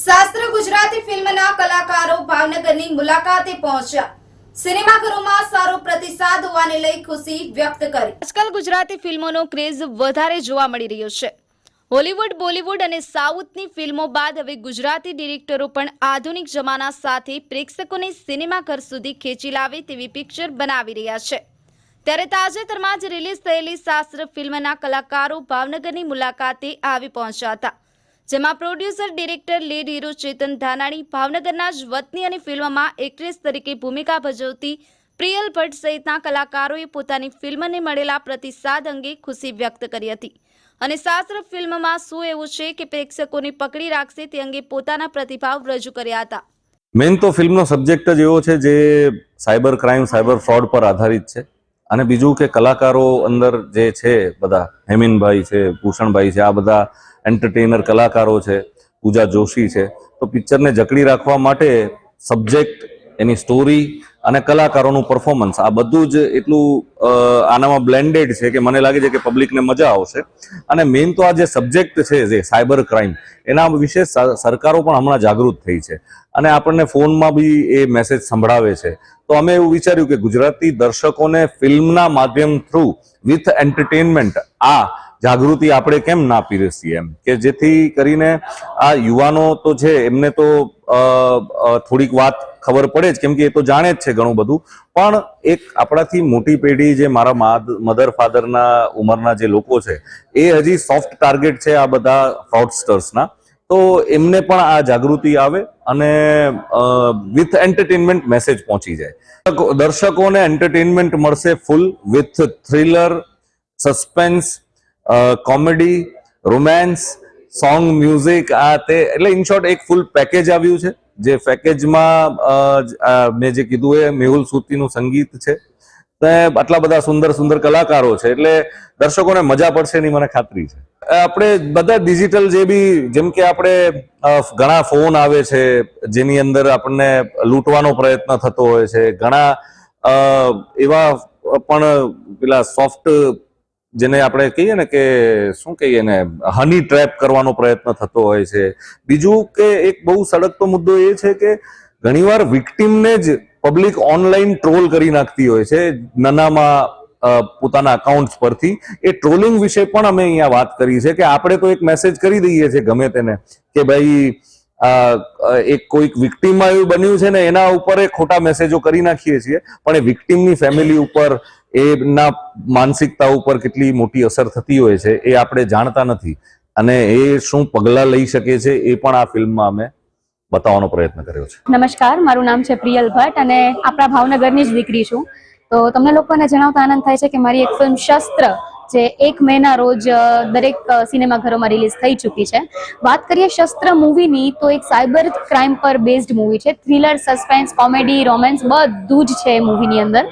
શાસ્ત્ર ગુજરાતી ફિલ્મના કલાકારો ભાવનગરની મુલાકાતે પહોંચ્યા. સિનેમાઘરોમાં સારો પ્રતિસાદ હોવાને લઈ ખુશી વ્યક્ત કરી. આજકાલ ગુજરાતી ફિલ્મોનો ક્રેઝ વધારે જોવા મળી રહ્યો છે. હોલીવુડ, બોલીવુડ અને સાઉથની ફિલ્મો બાદ હવે ગુજરાતી ડિરેક્ટરો પણ આધુનિક જમાના સાથે પ્રેક્ષકોને સિનેમાઘર સુધી ખેંચી લાવે તેવી પિક્ચર બનાવી રહ્યા છે. ત્યારે તાજેતરમાં જ રિલીઝ થયેલી શાસ્ત્ર ફિલ્મના કલાકારો ભાવનગરની મુલાકાતે આવી પહોંચ્યા હતા. જેમાં producer director lead hero Chetan Dhanani, ભાવનગરના જ વતની અને ફિલ્મમાં એક્ટ્રેસ તરીકે ભૂમિકા ભજવતી પ્રિયલ ભટ્ટ સહિતના કલાકારોએ પોતાની ફિલ્મને મળેલા પ્રતિસાદ અંગે ખુશી વ્યક્ત કરી હતી. અને શાસ્ત્ર ફિલ્મમાં શું એવું છે કે પ્રેક્ષકોને પકડી રાખશે તે અંગે પોતાના પ્રતિભાવ રજૂ કર્યા હતા. મેન તો ફિલ્મનો સબ્જેક્ટ જ એવો છે જે સાયબર ક્રાઇમ, સાયબર ફ્રોડ પર આધારિત છે. અને બીજું કે કલાકારો અંદર જે છે, બધા હેમિનભાઈ છે, ભૂષણભાઈ છે, આ બધા એન્ટરટેનર કલાકારો છે, પૂજા જોશી છે, તો પિક્ચરને જકડી રાખવા માટે સબ્જેક્ટ એની સ્ટોરી અને કલાકારોનું પરફોર્મન્સ આ બધું જ એટલું આનામાં બ્લેન્ડેડ છે કે મને લાગે છે કે પબ્લિકને મજા આવશે. અને મેઇન તો આ જે સબ્જેક્ટ છે જે સાયબર ક્રાઇમ એના વિશે સરકારો પણ હમણાં જાગૃત થઈ છે. અને આપણને ફોનમાં બી એ મેસેજ સંભળાવે છે. તો અમે એવું વિચાર્યું કે ગુજરાતી દર્શકોને ફિલ્મના માધ્યમ થ્રુ વિથ એન્ટરટેનમેન્ટ આ જાગૃતિ આપણે કેમ ના પીરસીએ એમ? કે જેથી કરીને આ યુવાનો તો છે, એમને તો થોડીક વાત ખબર પડે જ, કેમ કે એ તો જાણે જ છે ઘણું બધું. પણ એક આપણાથી મોટી પેઢી જે મારા મધર ફાધરના ઉંમરના જે લોકો છે, એ હજી સોફ્ટ ટાર્ગેટ છે આ બધા ફ્રોડસ્ટર્સના તો એમને પણ આ જાગૃતિ આવે અને વિથ એન્ટરટેનમેન્ટ મેસેજ પહોંચી જાય. દર્શકોને એન્ટરટેનમેન્ટ મળશે full with thriller suspense comedy romance song, music, આ તે, એટલે ઇન શોર્ટ એક ફૂલ પેકેજ આવ્યું છે, જે પેકેજમાં મેં જે કીધું એ મેહુલ સુતીનું સંગીત છે. તે આટલા બધા સુંદર સુંદર કલાકારો છે, એટલે દર્શકોને મજા પડશે એની મને ખાતરી છે. આપણે બધા ડિજિટલ જે બી, જેમ કે આપણે ઘણા ફોન આવે છે, જેની અંદર આપણને લૂંટવાનો પ્રયત્ન થતો હોય છે, ઘણા એવા પણ પેલા સોફ્ટ જેને આપણે કહીએ ને કે, શું કહીએ ને હની ટ્રેપ કરવાનો પ્રયત્ન થતો હોય છે. બીજું કે એક બહુ સડકતો મુદ્દો એ છે કે, ઘણીવાર વિક્ટિમને જ પબ્લિક ઓનલાઈન ટ્રોલ કરી નાખતી હોય છે, નાનામાં પોતાના અકાઉન્ટ્સ પરથી. એ ટ્રોલિંગ વિશે પણ અમે અહીંયા વાત કરી છે કે આપણે તો એક મેસેજ કરી દઈએ છીએ ગમે તેને કે ભાઈ એક કોઈક વિક્ટીમમાં એવું બન્યું છે ને, એના ઉપર ખોટા મેસેજો કરી નાખીએ છીએ. પણ એ વિક્ટીમની ફેમિલી ઉપર એના માનસિકતા ઉપર કેટલી મોટી અસર થતી હોય છે એ આપણે જાણતા નથી. અને એ શું પગલાં લઈ શકે છે એ પણ આ ફિલ્મમાં અમે બતાવવાનો પ્રયત્ન કર્યો છે. નમસ્કાર, મારું નામ છે પ્રિયલ ભટ્ટ અને આપણા ભાવનગરની જ દીકરી છું. તો તમને લોકોને જણાવતા આનંદ થાય છે કે મારી એક ફિલ્મ શસ્ત્ર જે એક મેના રોજ દરેક સિનેમાઘરોમાં રિલીઝ થઈ ચૂકી છે. વાત કરીએ શસ્ત્ર મૂવીની તો એક સાયબર ક્રાઇમ પર બેઝડ મૂવી છે. થ્રિલર સસ્પેન્સ કોમેડી રોમેન્સ બધું જ છે મૂવીની અંદર.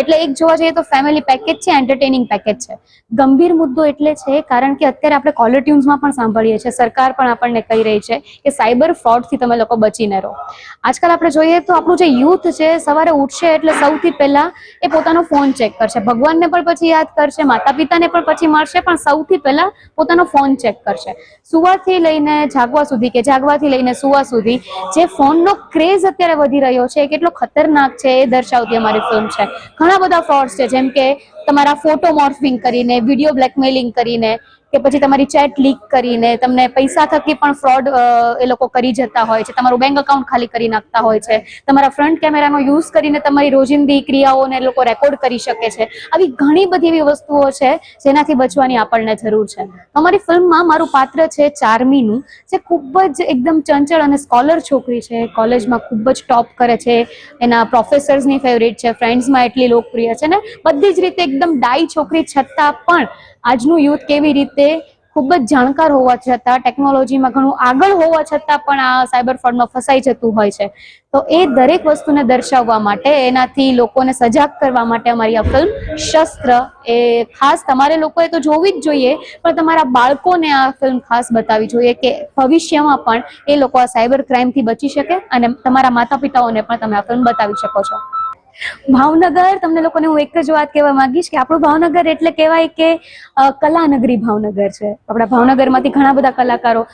એટલે એક જોવા જઈએ તો ફેમિલી પેકેજ છે એન્ટરટેનિંગ પેકેજ છે. ગંભીર મુદ્દો એટલે છે, કારણ કે અત્યારે આપણે કોલર ટ્યુન્સમાં પણ સાંભળીએ છીએ. સરકાર પણ આપણને કહી રહી છે કે સાયબર ફ્રોડથી તમે લોકો બચીને રહો. આજકાલ આપણે જોઈએ તો આપણું જે યુથ છે, સવારે ઉઠશે એટલે સૌથી પહેલા એ પોતાનો ફોન ચેક કરશે. ભગવાનને પણ પછી યાદ કરશે માતા પિતાને પણ પછી મળશે, પણ સૌથી પહેલા પોતાનો ફોન ચેક કરશે. સુવાથી લઈને જાગવા સુધી કે જાગવાથી લઈને સુવા સુધી જે ફોનનો ક્રેઝ અત્યારે વધી રહ્યો છે કેટલો ખતરનાક છે એ દર્શાવતી અમારી ફિલ્મ છે. ઘણા બધા ફ્રોડ્સ છે, જેમ કે તમારા ફોટો મોર્ફિંગ કરીને વીડિયો બ્લેકમેલિંગ કરીને કે પછી તમારી ચેટ લીક કરીને, તમને પૈસા થકી પણ ફ્રોડ એ લોકો કરી જતા હોય છે, તમારું બેંક અકાઉન્ટ ખાલી કરી નાખતા હોય છે, તમારા ફ્રન્ટ કેમેરાનો યુઝ કરીને તમારી રોજિંદી ક્રિયાઓને લોકો રેકોર્ડ કરી શકે છે, આવી ઘણી બધી એવી વસ્તુઓ છે, જેનાથી બચવાની આપણને જરૂર છે. અમારી ફિલ્મમાં મારું પાત્ર છે ચાર્મીનું, જે ખૂબ જ એકદમ ચંચળ અને સ્કોલર છોકરી છે, કોલેજમાં ખૂબ જ ટોપ કરે છે, એના પ્રોફેસર્સની ફેવરેટ છે ફ્રેન્ડ્સમાં એટલી લોકપ્રિય છે, ને બધી જ રીતે એકદમ ડાઈ છોકરી છતાં પણ આજનું યુથ કેવી રીતે ખૂબ જ જાણકાર હોવા છતાં, ટેકનોલોજીમાં ઘણું આગળ હોવા છતાં પણ આ સાયબર ફ્રોડમાં ફસાઈ જતું હોય છે. તો એ દરેક વસ્તુને દર્શાવવા માટે, એનાથી લોકોને સજાગ કરવા માટે અમારી આ ફિલ્મ શસ્ત્ર એ ખાસ તમારે લોકોએ તો જોવી જ જોઈએ, પણ તમારા બાળકોને આ ફિલ્મ ખાસ બતાવી જોઈએ કે ભવિષ્યમાં પણ એ લોકો આ સાયબર ક્રાઇમથી બચી શકે અને તમારા માતા પિતાઓને પણ તમે આ ફિલ્મ બતાવી શકો છો. ભાવનગર, તમને લોકોને હું એક જ વાત કહેવા માંગીશ કે આપણું ભાવનગર એટલે કહેવાય કે કલાનગરી ભાવનગર છે. આપણા ભાવનગરમાંથી ઘણા બધા કલાકારો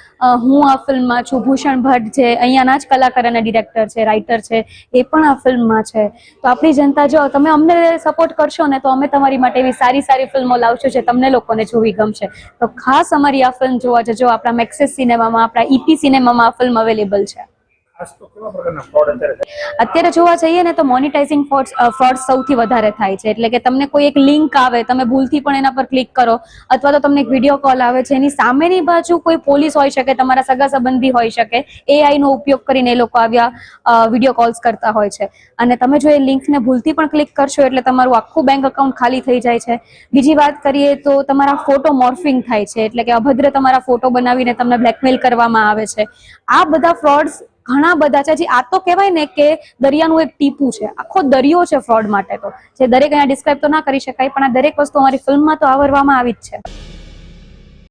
હું આ ફિલ્મમાં છું, ભૂષણ ભટ્ટ છે, અહીંયાના જ કલાકાર અને ડિરેક્ટર છે, રાઇટર છે, એ પણ આ ફિલ્મમાં છે. તો આપણી જનતા જો, તમે અમને સપોર્ટ કરશો ને, તો અમે તમારી માટે એવી સારી સારી ફિલ્મો લાવશું જે તમને લોકોને જોવી ગમશે. તો ખાસ અમારી આ ફિલ્મ જોવા જજો. આપણા મેક્સેસ સિનેમામાં, આપણા ઈપી સિનેમામાં આ ફિલ્મ અવેલેબલ છે. અત્યારે જોવા જઈએ ને તો મોનિટાઇઝિંગ ફ્રોડ સૌથી વધારે થાય છે. એટલે કે તમને કોઈ એક લિંક આવે, તમે ભૂલથી પણ એના પર ક્લિક કરો, અથવા તો તમને એક વીડિયો કોલ આવે છે, એની સામેની બાજુ કોઈ પોલીસ હોઈ શકે, તમારા સગા સંબંધી હોઈ શકે એઆઈ નો ઉપયોગ કરીને એ લોકો આવ્યા વીડિયો કોલ્સ કરતા હોય છે. અને તમે જો એ લિંકને ભૂલથી પણ ક્લિક કરશો, એટલે તમારું આખું બેંક એકાઉન્ટ ખાલી થઈ જાય છે. બીજી વાત કરીએ તો તમારા ફોટો મોર્ફિંગ થાય છે. એટલે કે અભદ્ર તમારા ફોટો બનાવીને તમને બ્લેકમેલ કરવામાં આવે છે. આ બધા ફ્રોડ્સ ઘણા બધા છે જે આ તો કહેવાય ને કે દરિયાનું એક ટીપું છે. આખો દરિયો છે ફ્રોડ માટે તો. જે દરેક અહીંયા ડિસ્ક્રાઇબ તો ના કરી શકાય, પણ આ દરેક વસ્તુ અમારી ફિલ્મમાં તો આવરવામાં આવી જ છે.